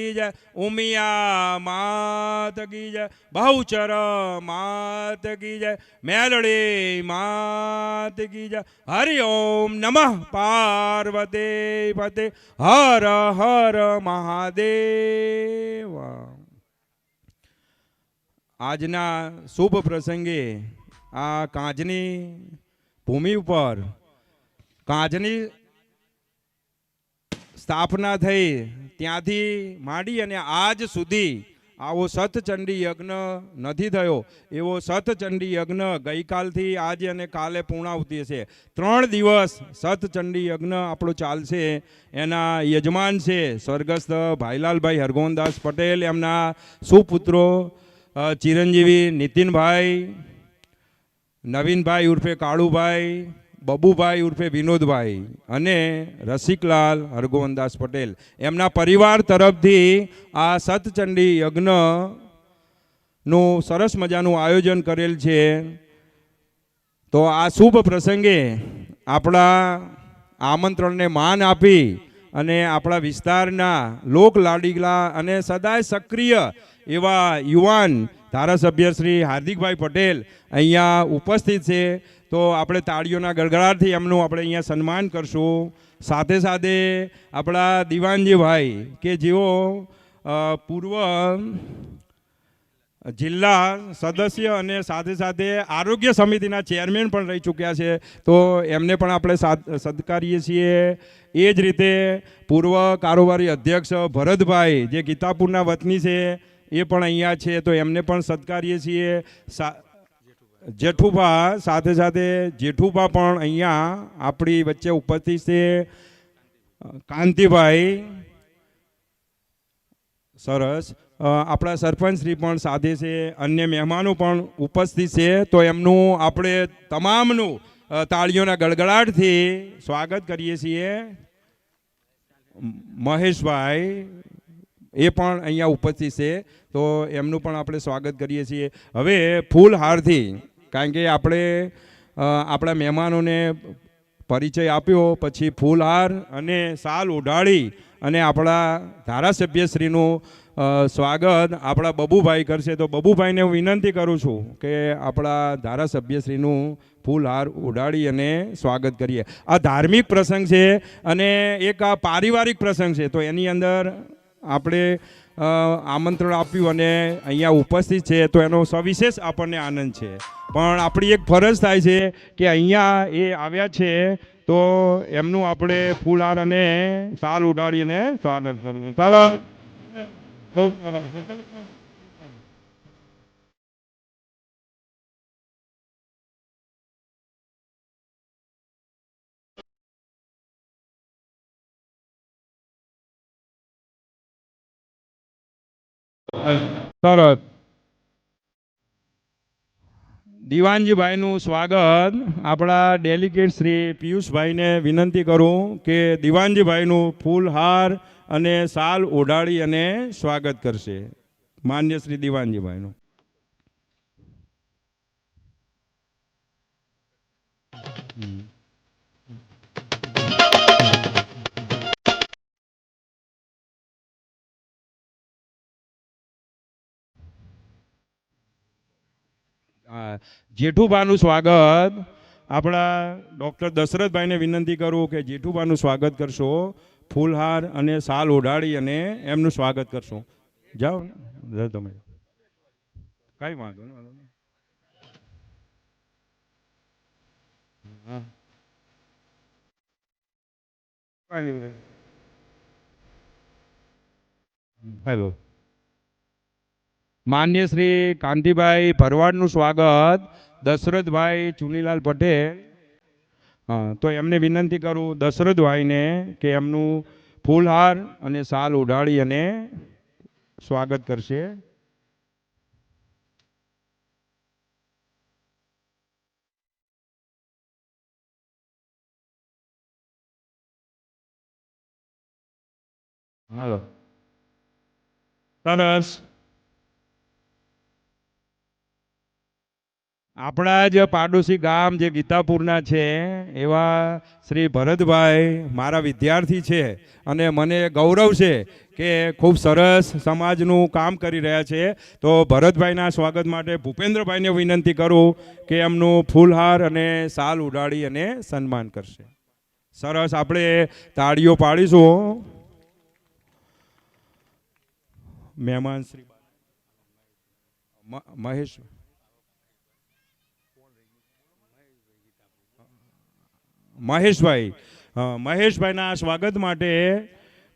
કી જય ઉમિયા માત કી જય બહુચર માત કી જય મેલડી માત કી જય હરિ ઓમ નમઃ પાર્વતી પતે હર હર મહાદેવ આજના શુભ પ્રસંગે આ કાંચની ભૂમિ ઉપર કાંચની સ્થાપના થઈ, ત્યાંથી માંડી અને આજ સુધી આવો સતચંડી યજ્ઞ નથી થયો. એવો સતચંડી યજ્ઞ ગઈકાલથી આજે અને કાલે પૂર્ણાવતી છે. ત્રણ દિવસ સતચંડી યજ્ઞ આપણો ચાલશે. એના યજમાન છે સ્વર્ગસ્થ ભાઈલાલભાઈ હરગોનદાસ પટેલ, એમના સુપુત્રો ચિરંજીવી નીતિનભાઈ, નવીનભાઈ ઉર્ફે કાળુભાઈ બબુભાઈ ઉર્ફે વિનોદભાઈ અને રસિકલાલ હરગોવનદાસ પટેલ. એમના પરિવાર તરફથી આ સતચંડી યજ્ઞનું સરસ મજાનું આયોજન કરેલ છે. તો આ શુભ પ્રસંગે આપણા આમંત્રણને માન આપી અને આપણા વિસ્તારના લોક લાડીલા અને સદાય સક્રિય એવા યુવાન ધારાસભ્ય શ્રી હાર્દિકભાઈ પટેલ અહીંયા ઉપસ્થિત છે. તો આપણે તાળીઓના ગડગડાટથી એમનું આપણે અહીંયા સન્માન કરશું. સાથે સાથે આપણા દિવાનજીભાઈ કે જેઓ પૂર્વ જિલ્લા સદસ્ય અને સાથે સાથે આરોગ્ય સમિતિના ચેરમેન પણ રહી ચૂક્યા છે. તો એમને પણ આપણે સત્કારીએ છીએ. એ જ રીતે પૂર્વ કારોબારી અધ્યક્ષ ભરતભાઈ, જે ગીતાપુરના વતની છે, એ પણ અહીંયા છે. તો એમને પણ સત્કારીએ છીએ. સા જેઠુભા, સાથે સાથે જેઠુભા પણ અહીંયા આપણી વચ્ચે ઉપસ્થિત છે. કાંતિભાઈ, સરસ. આપણા સરપંચ શ્રી પણ સાથે છે, અન્ય મહેમાનો પણ ઉપસ્થિત છે. તો એમનું આપણે તમામનું તાળીઓના ગળગડાટથી સ્વાગત કરીએ છીએ. મહેશભાઈ એ પણ અહીંયા ઉપસ્થિત છે. તો એમનું પણ આપણે સ્વાગત કરીએ છીએ. હવે ફૂલહારથી કારણ કે આપણે આપણા મહેમાનોને પરિચય આપ્યો, પછી ફૂલહાર અને સાલ ઓઢાળી અને આપણા ધારાસભ્યશ્રીનું સ્વાગત આપણા બબુભાઈ કરશે. તો બબુભાઈને હું વિનંતી કરું છું કે આપણા ધારાસભ્યશ્રીનું ફૂલહાર ઉડાડી અને સ્વાગત કરીએ. આ ધાર્મિક પ્રસંગ છે અને એક આ પારિવારિક પ્રસંગ છે. તો એની અંદર આપણે આમંત્રણ આપ્યું અને અહીંયા ઉપસ્થિત છે, તો એનો સવિશેષ આપણને આનંદ છે. પણ આપણી એક ફરજ થાય છે કે અહીંયા એ આવ્યા છે, તો એમનું આપણે ફૂલહાર અને સાલ ઉડાડીને સ્વાગત કરીએ સરસ. દિવાનજીભાઈનું સ્વાગત. આપણા ડેલિગેટ શ્રી પિયુષભાઈને વિનંતી કરું કે દિવાનજીભાઈનું ફૂલહાર અને સાલ ઓઢાડી અને સ્વાગત કરશે. માન્ય શ્રી દિવાનજીભાઈનું. જેઠુભાનું સ્વાગત. આપણા ડૉક્ટર દશરથભાઈને વિનંતી કરું કે જેઠુભાનું સ્વાગત કરશો. ફૂલહાર અને સાલ ઓઢાડી અને એમનું સ્વાગત કરશો. જાઓ ને. તમે. કઈ વાંધો હા. હેલો. માન્ય શ્રી કાંતિભાઈ ભરવાડનું સ્વાગત, દશરથભાઈ ચુનીલાલ પટેલ. હા તો એમને વિનંતી કરું દશરથભાઈને કે એમનું ફૂલહાર અને સાલ ઉઢાડી અને સ્વાગત કરશે. હાલો. સરસ. આપણા જ પાડોશી ગામ જે ગીતાપુરના છે, એવા શ્રી ભરતભાઈ મારા વિદ્યાર્થી છે અને મને ગૌરવ છે કે ખૂબ સરસ સમાજનું કામ કરી રહ્યા છે. તો ભરતભાઈના સ્વાગત માટે ભૂપેન્દ્રભાઈને વિનંતી કરું કે એમનું ફૂલહાર અને સાલ ઉડાડી અને સન્માન કરશે. સરસ, આપણે તાળીઓ પાડીશું. મહેમાન શ્રી મહેશ. મહેશભાઈ મહેશભાઈના સ્વાગત માટે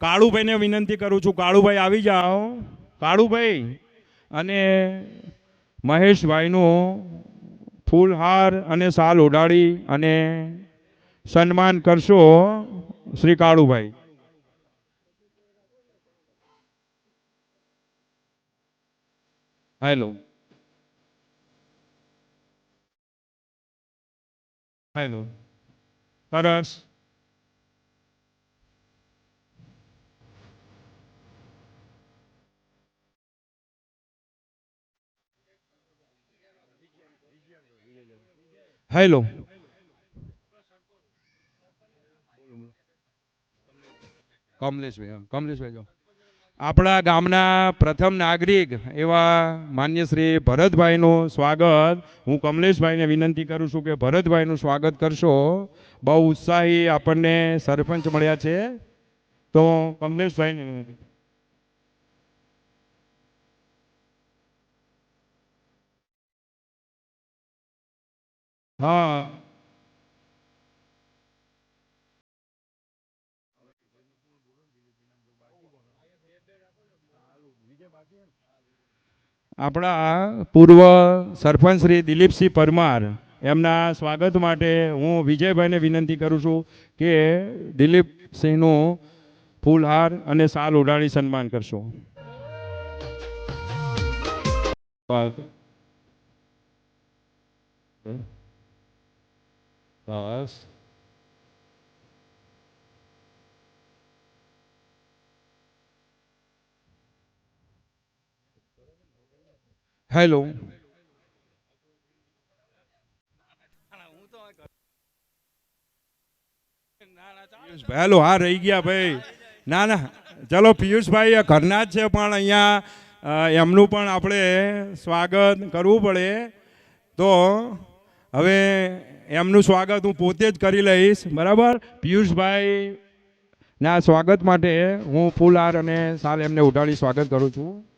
કાળુભાઈને વિનંતી કરું છું. કાળુભાઈ, આવી જાઓ. કાળુભાઈ અને મહેશભાઈનું ફૂલહાર અને સાલ ઉડાડી અને સન્માન કરશો શ્રી કાળુભાઈ. હેલો હેલો સરસ હેલો કમલેશભાઈ હા, કમલેશભાઈ જો આપણા ગામના પ્રથમ નાગરિક એવા માન્ય શ્રી ભરતભાઈનું સ્વાગત. હું કમલેશભાઈને વિનંતી કરું છું કે ભરતભાઈનું સ્વાગત કરશો. બહુ ઉત્સાહી આપણને સરપંચ મળ્યા છે. તો કમલેશભાઈને હા આપણા પૂર્વ સરપંચ શ્રી દિલીપસિંહ પરમાર એમના સ્વાગત માટે હું વિજયભાઈને વિનંતી કરું છું કે દિલીપસિંહનું ફૂલહાર અને સાલ ઉડાડી સન્માન કરશો. બસ હેલો. હેલો, હા, રહી ગયા, ભાઈ. ના ના, ચલો, પિયુષભાઈ ઘરના જ છે, પણ અહીંયા એમનું પણ આપણે સ્વાગત કરવું પડે. તો, હવે એમનું સ્વાગત હું પોતે જ કરી લઈશ, બરાબર? પિયુષભાઈ ના સ્વાગત માટે હું ફૂલહાર અને સાલ એમને ઉઠાડી સ્વાગત કરું છું.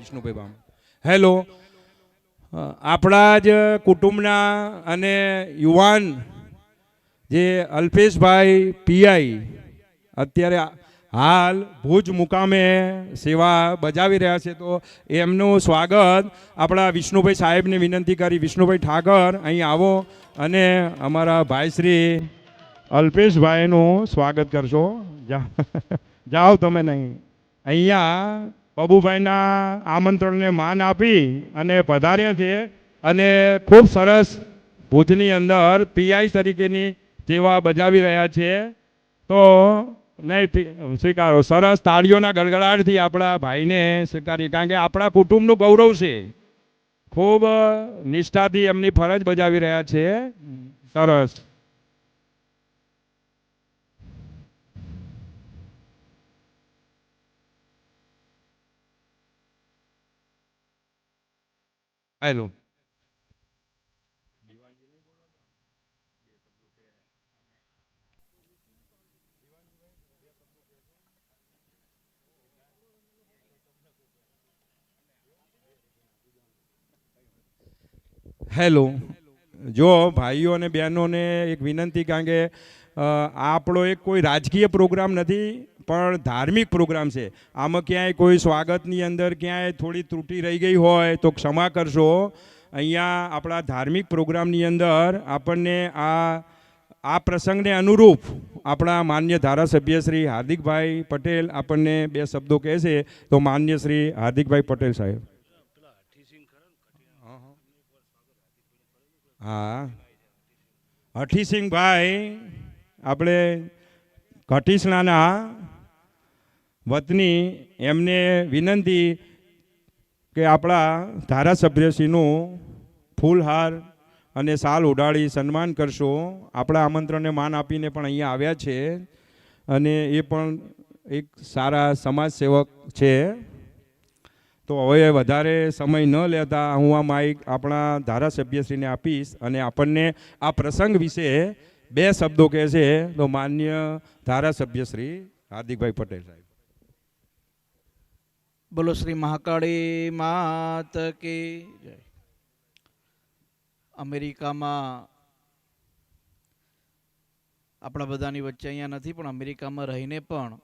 વિષ્ણુભાઈ બામ હેલો. આપણા જ કુટુંબના અને યુવાન જે અલ્પેશભાઈ પીઆઈ અત્યારે હાલ ભુજ મુકામે સેવા બજાવી રહ્યા છે, તો એમનું સ્વાગત આપણા વિષ્ણુભાઈ સાહેબને વિનંતી કરી. વિષ્ણુભાઈ ઠાકર, અહીં આવો અને અમારા ભાઈશ્રી અલ્પેશભાઈનું સ્વાગત કરશો. જાઓ તમે નહીં. અહીંયા પબુભાઈના આમંત્રણને માન આપી અને પધાર્યા છે અને ખૂબ સરસ ભુજની અંદર પીઆઈ તરીકેની સેવા બજાવી રહ્યા છે. તો નહીં સ્વીકારો. સરસ તાળીઓના ગડગડાટથી આપણા ભાઈને સ્વીકારી કારણ કે આપણા કુટુંબનું ગૌરવ છે. ખૂબ નિષ્ઠાથી એમની ફરજ બજાવી રહ્યા છે. સરસ. હેલો હેલો જો ભાઈઓ અને બહેનોને એક વિનંતી, કારણ કે આપણો એક કોઈ રાજકીય પ્રોગ્રામ નથી પણ ધાર્મિક પ્રોગ્રામ છે. આમાં ક્યાંય કોઈ સ્વાગતની અંદર ક્યાંય થોડી ત્રુટિ રહી ગઈ હોય તો ક્ષમા કરશો. અહીંયા આપણા ધાર્મિક પ્રોગ્રામની અંદર આપણને આ આ પ્રસંગને અનુરૂપ આપણા માન્ય ધારાસભ્ય શ્રી હાર્દિકભાઈ પટેલ આપણને બે શબ્દો કહે છે. તો માન્ય શ્રી હાર્દિકભાઈ પટેલ સાહેબ. હા. હઠીસિંહભાઈ, આપણે કઠીસણાના વતની એમને વિનંતી કે આપણા ધારાસભ્યશ્રીનું ફૂલહાર અને સાલ ઉડાડી સન્માન કરશો. આપણા આમંત્રણને માન આપીને પણ અહીંયા આવ્યા છે અને એ પણ એક સારા સમાજ સેવક છે. તો હવે વધારે સમય ન લેતા હું આ માઇક આપણા ધારાસભ્યશ્રીને આપીશ અને આપણને આ પ્રસંગ વિશે બે શબ્દો કહે છે તો માન્ય ધારાસભ્યશ્રી હાર્દિકભાઈ પટેલ સાહેબ. બોલો શ્રી મહાકાળી માત કે જય. અમેરિકામાં આપણા બધાની વચ્ચે અહીંયા નથી, પણ અમેરિકામાં રહીને પણ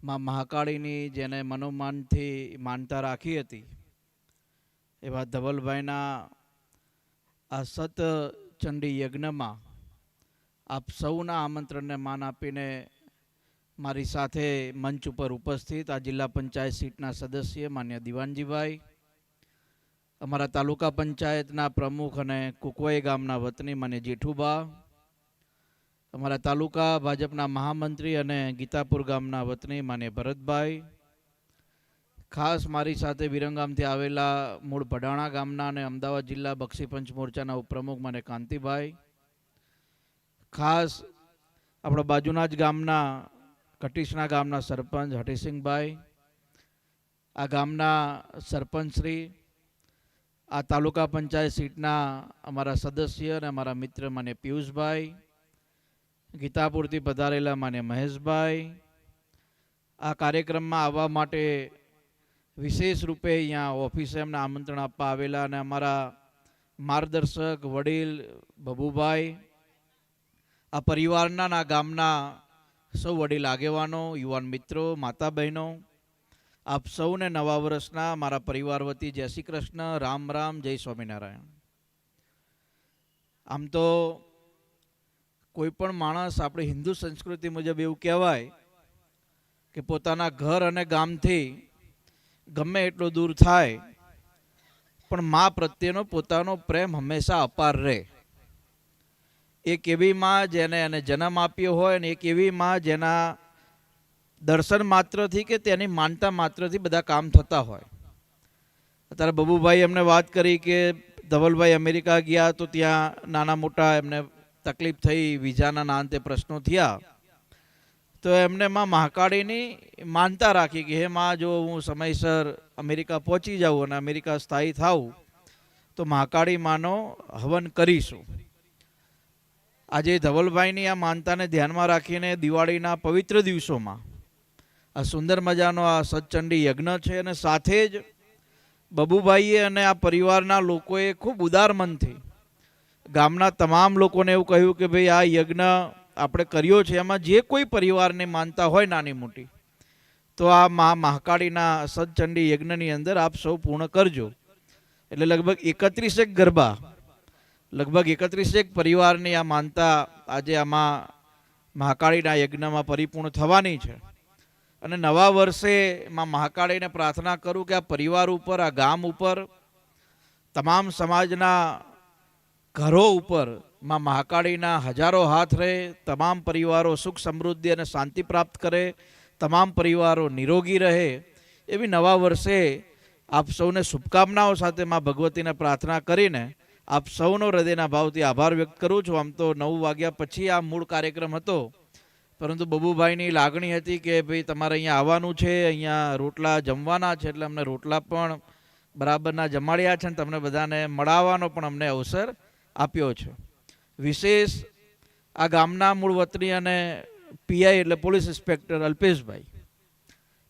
માં મહાકાળીની જેને મનોમાનથી માનતા રાખી હતી, એવા ધવલભાઈના આ સતચંડી યજ્ઞમાં આપ સૌના આમંત્રણને માન આપીને મારી સાથે મંચ ઉપર ઉપસ્થિત આ જિલ્લા પંચાયત સીટના સદસ્ય માન્ય દિવાનજીભાઈ, અમારા તાલુકા પંચાયતના પ્રમુખ અને કુકવાઈ ગામના વતની માન્ય જેઠુબા અમારા તાલુકા ભાજપના મહામંત્રી અને ગીતાપુર ગામના વતની માન્ય ભરતભાઈ, ખાસ મારી સાથે વિરંગામથી આવેલા મૂળ ભડાણા ગામના અને અમદાવાદ જિલ્લા બક્ષીપંચ મોરચાના ઉપપ્રમુખ મને કાંતિભાઈ, ખાસ આપણા બાજુના જ ગામના કટીસણા ગામના સરપંચ હટીસિંહભાઈ, આ ગામના સરપંચશ્રી, આ તાલુકા પંચાયત સીટના અમારા સદસ્ય અને અમારા મિત્ર માને પિયુષભાઈ, ગીતાપુરથી પધારેલા માને મહેશભાઈ, આ કાર્યક્રમમાં આવવા માટે વિશેષ રૂપે અહીંયા ઓફિસે એમને આમંત્રણ આપવા આવેલા અને અમારા માર્ગદર્શક, વડીલ, બબુભાઈ, આ પરિવારના ગામના સૌ વડીલ આગેવાનો, યુવાન મિત્રો માતા બહેનો આપ સૌને નવા વર્ષના મારા પરિવાર વતી જય શ્રી કૃષ્ણ, રામ રામ, જય સ્વામિનારાયણ. આમ તો કોઈ પણ માણસ આપણી હિન્દુ સંસ્કૃતિ મુજબ એવું કહેવાય કે પોતાના ઘર અને ગામથી ગમે એટલો દૂર થાય, પણ મા પ્રત્યેનો પોતાનો પ્રેમ હંમેશા અપાર રહે. એક એવી માં જેને એને જન્મ આપ્યો હોય અને એક એવી માં જેના દર્શન માત્રથી કે તેની માનતા માત્રથી બધા કામ થતા હોય. અત્યારે બબુભાઈ એમને વાત કરી કે ધવલભાઈ અમેરિકા ગયા તો ત્યાં નાના મોટા એમને તકલીફ થઈ, વિઝાના ના તે પ્રશ્નો થયા. તો એમને માં મહાકાળીની માનતા રાખી કે, હે માં, જો હું સમયસર અમેરિકા પહોંચી જાઉં અને અમેરિકા સ્થાયી થાઉં, તો મહાકાળી માનો હવન કરીશું. આજે ધવલભાઈની આ માનતાને ધ્યાનમાં રાખીને દિવાળીના પવિત્ર દિવસોમાં આ સુંદર મજાનો આ સત્ચંડી યજ્ઞ છે અને સાથે જ બબુભાઈએ અને આ પરિવારના લોકોએ ખૂબ ઉદાર મનથી ગામના તમામ લોકોને એવું કહ્યું કે ભાઈ, આ યજ્ઞ આપણે કર્યો છે, એમાં જે કોઈ પરિવારને માનતા હોય નાની મોટી, તો આ મહા મહાકાળીના સત્ચંડી યજ્ઞની અંદર આપ સૌ પૂર્ણ કરજો. એટલે લગભગ એકત્રીસેક ગરબા લગભગ એકત્રીસેક પરિવારની આ માનતા આજે આમાં મહાકાળીના યજ્ઞમાં પરિપૂર્ણ થવાની છે. અને નવા વર્ષે માં મહાકાળીને પ્રાર્થના કરું કે આ પરિવાર ઉપર, આ ગામ ઉપર, તમામ સમાજના ઘરો ઉપરમાં મહાકાળીના હજારો હાથ રહે, તમામ પરિવારો સુખ સમૃદ્ધિ અને શાંતિ પ્રાપ્ત કરે, તમામ પરિવારો નિરોગી રહે, એવી નવા વર્ષે આપ સૌને શુભકામનાઓ સાથે માં ભગવતીને પ્રાર્થના કરીને આપ સૌનો હૃદયના ભાવથી આભાર વ્યક્ત કરું છું. આમ તો નવ વાગ્યા પછી આ મૂળ કાર્યક્રમ હતો. પરંતુ બબુભાઈની લાગણી હતી કે ભાઈ તમારે અહીંયા આવવાનું છે, અહીંયા રોટલા જમવાના છે, એટલે અમને રોટલા પણ બરાબરના જમાડ્યા છે અને તમને બધાને મળાવવાનો પણ અમને અવસર આપ્યો છે. વિશેષ આ ગામના મૂળ વતની અને પીઆઈ એટલે પોલીસ ઇન્સ્પેક્ટર અલ્પેશભાઈ.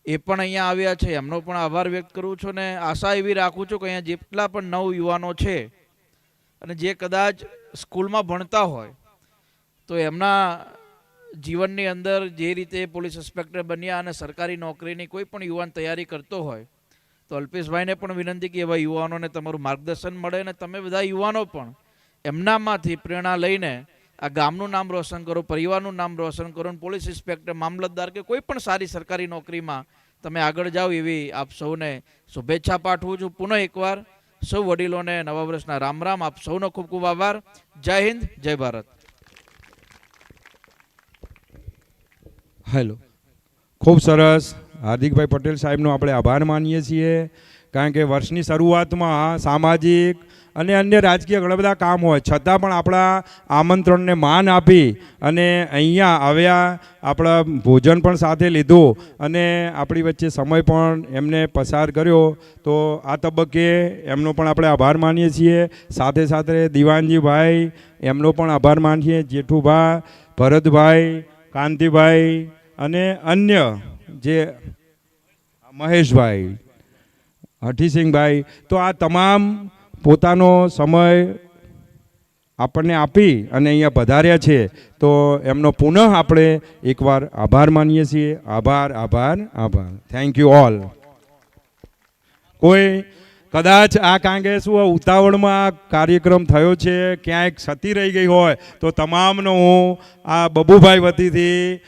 એ પણ અહીંયા આવ્યા છે. એમનો પણ આભાર વ્યક્ત કરું છું ને આશા એવી રાખું છું કે અહીંયા જેટલા પણ નવ યુવાનો છે અને જે કદાચ સ્કૂલમાં ભણતા હોય, તો એમના જીવનની અંદર જે રીતે પોલીસ ઇન્સ્પેક્ટર બન્યા અને સરકારી નોકરીની કોઈ પણ યુવાન તૈયારી કરતો હોય, તો અલ્પેશભાઈને પણ વિનંતી કે એવા યુવાનોને તમારું માર્ગદર્શન મળે અને તમે બધા યુવાનો પણ એમનામાંથી પ્રેરણા લઈને આ ગામનું નામ રોશન કરો, પરિવારનું નામ રોશન કરો અને પોલીસ ઇન્સ્પેક્ટર, મામલતદાર કે કોઈ પણ સારી સરકારી નોકરીમાં તમે આગળ જાઓ એવી આપ સૌને શુભેચ્છા પાઠવું છું. પુનઃ એકવાર સૌ વડીલોને નવા વર્ષના રામ રામ. આપ સૌનો ખૂબ ખૂબ આભાર. જય હિન્દ, જય ભારત. હેલો ખૂબ સરસ. હાર્દિકભાઈ પટેલ સાહેબનો આપણે આભાર માનીએ છીએ. કારણ કે વર્ષની શરૂઆતમાં સામાજિક અને અન્ય રાજકીય ઘણા બધા કામ હોય. છતાં પણ આપણા આમંત્રણને માન આપી અને અહીંયા આવ્યા, આપણા ભોજન પણ સાથે લીધું અને આપણી વચ્ચે સમય પણ એમને પસાર કર્યો. તો આ તબક્કે એમનો પણ આપણે આભાર માનીએ છીએ. સાથે સાથે દિવાનજીભાઈ, એમનો પણ આભાર માનીએ. જેઠુભા, ભરતભાઈ, કાંતિભાઈ અને અન્ય જે મહેશભાઈ, હઠીસિંહભાઈ. તો આ તમામ પોતાનો સમય આપણને આપી અને અહીંયા પધાર્યા છે, તો એમનો પુનઃ આપણે એકવાર આભાર માનીએ છીએ. આભાર આભાર આભાર. થેન્ક યુ ઓલ કોઈ કદાચ આ કાંગે શું ઉતાવળમાં કાર્યક્રમ થયો છે, ક્યાંક ક્ષતિ રહી ગઈ હોય, તો તમામનો હું આ બબુભાઈ વતીથી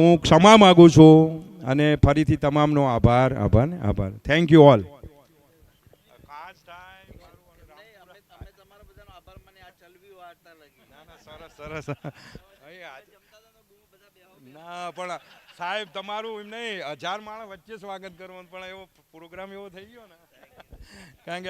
હું ક્ષમા માગું છું અને ફરીથી તમામનો આભાર આભાર આભાર. થેન્ક યુ ઓલ સરસ. ના, પણ સાહેબ, તમારું એમ નહીં, હજાર માણસ વચ્ચે સ્વાગત કરવાનું, પણ એવો પ્રોગ્રામ એવો થઈ ગયો ને. કારણ કે